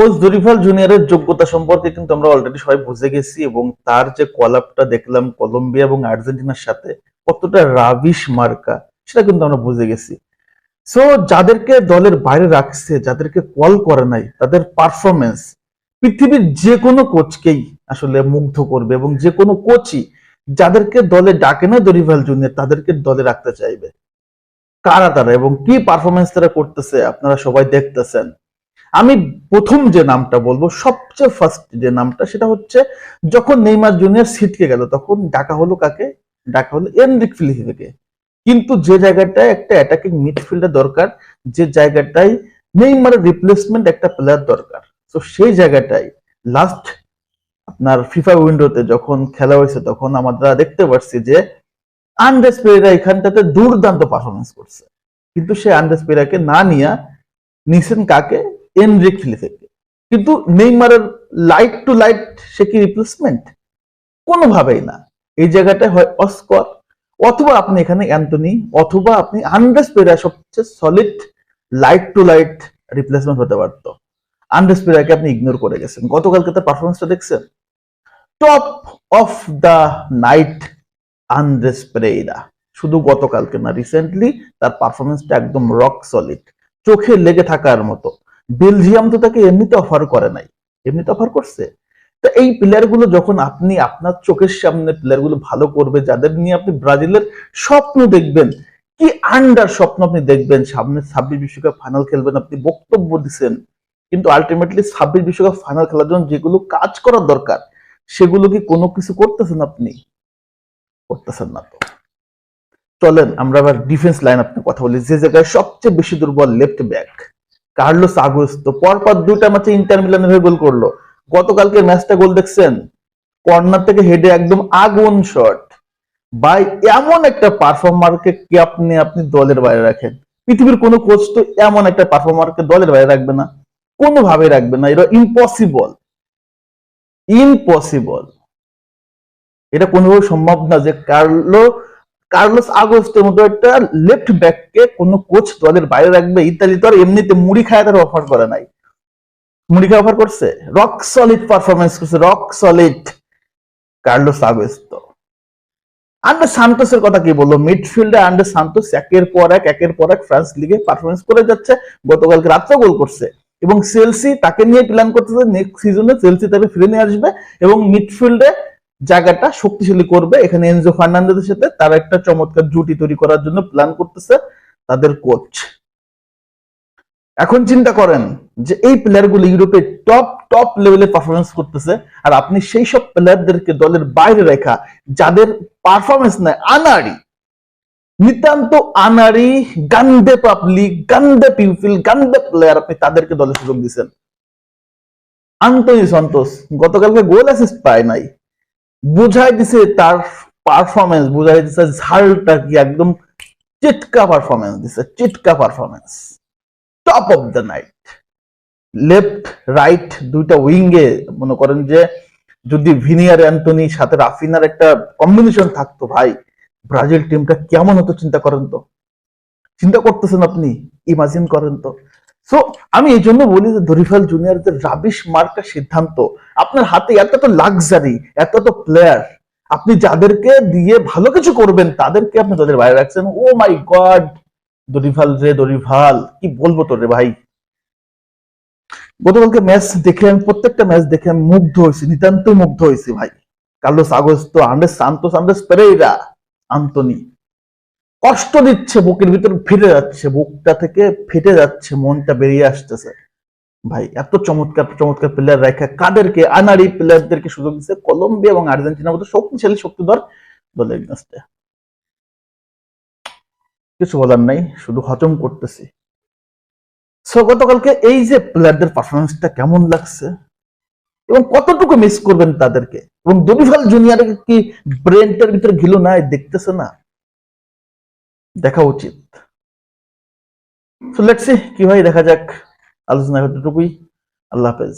Coach দরিফাল জুনিয়রের যোগ্যতা সম্পর্কে কিন্তু আমরা অলরেডি সবাই বুঝে গেছি এবং তার যে কলাপটা দেখলাম কলম্বিয়া এবং আর্জেন্টিনার সাথে কতটা রাবিশ মার্কা, সেটা কিন্তু আমরা বুঝে গেছি। সো যাদেরকে দলের বাইরে রাখছে, যাদেরকে কল করে নাই, তাদের পারফরমেন্স পৃথিবীর যে কোনো কোচকেই আসলে মুগ্ধ করবে এবং যে কোনো কোচই যাদেরকে দলে ডাকে না দরিফাল জুনিয়র, তাদেরকে দলে রাখতে চাইবে। কারা তারা এবং কি পারফরমেন্স তারা করতেছে, আপনারা সবাই দেখতেছেন। আমি প্রথম যে নামটা বলব, সবচেয়ে ফার্স্ট যে নামটা, সেটা হচ্ছে যখন নেইমার জুনিয়র সিটকে গেল, তখন ডাকা হলো কাকে? ডাকা হলো এনরিক ফিলিপেকে কিন্তু যে জায়গাটায় একটা অ্যাটাকিং মিডফিল্ডার দরকার, যে জায়গাটায় নেইমারের রিপ্লেসমেন্ট একটা প্লেয়ার দরকার। তো সেই জায়গাটায় লাস্ট আপনার ফিফা উইন্ডোতে যখন খেলা হয়েছে, তখন আমরা দেখতে পাচ্ছি যে আন্ড্রেস পেরেরা এখানটাতে দুর্দান্ত পারফরমেন্স করছে। কিন্তু সে আন্ড্রেস পেরেরাকে না নিয়ে নিছেন কাকে? এনরিক ফিলিপেকে কিন্তু নেইমারের লাইট টু লাইট সে কি রিপ্লেসমেন্ট কোনোভাবেই না। এই জায়গাটায় হয় অস্কর অথবা আপনি এখানে অ্যান্টনি অথবা আপনি আন্ড্রেস পেরা সবচেয়ে solid light to light replacement হতে পারত। আন্ড্রেস পেরাকে আপনি ইগনোর করে গেছেন। গতকালকে তার পারফরমেন্সটা দেখছেন? Top of the night Andreas Pereira শুধু গতকালকে না রিসেন্টলি তার পারফরমেন্সটা একদম রক সলিড চোখে লেগে থাকার মতো। বেলজিয়াম তো তাকে এমনিতে অফার করে নাই, এমনিতে অফার করছে। তো এই প্লেয়ারগুলো যখন আপনি আপনার চোখের সামনে প্লেয়ারগুলো ভালো করবে, যাদের নিয়ে আপনি ব্রাজিলের স্বপ্ন দেখবেন, কি আন্ডার স্বপ্ন আপনি দেখবেন, সামনে ছাব্বিশ বিশ্বকাপ ফাইনাল খেলবেন, আপনি বক্তব্য দিচ্ছেন কিন্তু আলটিমেটলি ছাব্বিশ বিশ্বকাপ ফাইনাল খেলার জন্য যেগুলো কাজ করার দরকার, সেগুলো কি কোনো কিছু করতেছেন আপনি? করতেছেন না তো। চলেন, আমরা আবার ডিফেন্স লাইন আপনি কথা বলি, যে জায়গায় সবচেয়ে বেশি দুর্বল লেফট ব্যাক কার্লোস আগস্তো, পরপর দুইটা ম্যাচে ইন্টার মিলানের হয়ে গোল করল। গতকালকে ম্যাচটা গোল দেখছেন? কর্নার থেকে হেডে একদম আগুন শট ভাই, এমন একটা পারফর্মারকে কি আপনি আপনি দলের বাইরে রাখেন? পৃথিবীর কোনো কোচ তো এমন একটা পারফর্মারকে দলের বাইরে রাখবে না। কোনোভাবে রাখবে না। এটা ইম্পসিবল ইম্পসিবল এটা কোনোভাবে সম্ভব না যে কার্লো কার্লোস আগস্টের মতো একটা লেফট ব্যাককে কোনো কোচ দলের বাইরে রাখবে, ইতালি তো আর এমনিতে মুড়ি খায় তার অফার করে নাই। মুড়ি খায় অফার করছে? রক সলিড পারফরমেন্স করছে রক সলিড কার্লোস আগস্তো আন্ডার সান্তোসের কথা কি বলব মিডফিল্ডে আন্ডার সান্তোস একের পর এক, একের পর এক ফ্রান্স লিগে পারফরমেন্স করে যাচ্ছে, গতকালকে রাত্রে গোল করছে। এবং চেলসি তাকে নিয়ে প্ল্যান করতেছে নেক্সট সিজনে চেলসি তাকে ফিরে নিয়ে আসবে এবং মিডফিল্ডে জায়গাটা শক্তিশালী করবে। এখানে এনজো ফার্নান্ডেজের সাথে তারা একটা চমৎকার জুটি তৈরি করার জন্য প্ল্যান করতেছে তাদের কোচ এখন চিন্তা করেন যে এই প্লেয়ারগুলো ইউরোপে টপ টপ লেভেলে পারফরমেন্স করতেছে আর আপনি সেই সব প্লেয়ারদেরকে দলের বাইরে রেখা, যাদের পারফরমেন্স নাই, আনাড়ি, নিতান্ত আনাড়ি গান্দে পাবলি গান্দে পিউপিল গান্দে প্লেয়ার আপনি তাদেরকে দলে সুযোগ দিচ্ছেন আন্তনি সন্তোষ, গতকালকে গোল অ্যাসিস্ট পায় নাই। বুঝাই দিছে তার পারফরমেন্স বুঝাই দিছে ঝালটা কি একদম চিটকা পারফরমেন্স দিছে, Chitka performance top of the night left right দুইটা উইঙ্গে মনে করেন যে যদি ভিনিয়ার অ্যান্টনি, সাথে রাফিনার একটা কম্বিনেশন থাকতো ভাই, ব্রাজিল টিমটা কেমন হতো চিন্তা করেন তো? চিন্তা করতেছেন আপনি? ইমাজিন করেন তো। সো আমি এই জন্য বলি যে দরিফাল জুনিয়রদের রাবিশ মার্কা সিদ্ধান্ত। আপনার হাতে এত তো লাক্সারি এত তো প্লেয়ার আপনি যাদেরকে দিয়ে ভালো কিছু করবেন, তাদেরকে আপনি তাদের বাইরে রাখছেন। ও মাই গড দরিফাল রে দরিফাল, কি বলব তোর রে ভাই? গতকালকে ম্যাচ দেখে আমি, প্রত্যেকটা ম্যাচ দেখে আমি মুগ্ধ হয়েছি, নিতান্ত মুগ্ধ হয়েছি ভাই। Carlos Augusto Andreas Santos Andreas Pereira, Antony. কষ্ট দিচ্ছে, বুকের ভিতর ফেটে যাচ্ছে, বুকটা থেকে ফেটে যাচ্ছে, মনটা বেরিয়ে আসতেছে। ভাই, এত চমৎকার চমৎকার প্লেয়ার রেখা। কাদেরকে? আনারি প্লেয়ারদেরকে সুযোগ দিচ্ছে কলম্বিয়া এবং আর্জেন্টিনার মতো শক্তিশালী, শক্তিধর দলের এগেনস্টে কিছু বলার নাই, শুধু হজম করতেছি। সো গতকালকে এই যে প্লেয়ারদের পারফরমেন্সটা কেমন লাগছে? এবং কতটুকু মিস করবেন তাদেরকে? এবং দবিফাল জুনিয়র কি ব্রেনটার ভিতরে ঘিলো নাই, দেখতেছে না? দেখা উচিত। তো লেটস কীভাবে দেখা যাক? আলোচনা এতটুকুই আল্লাহ হাফেজ।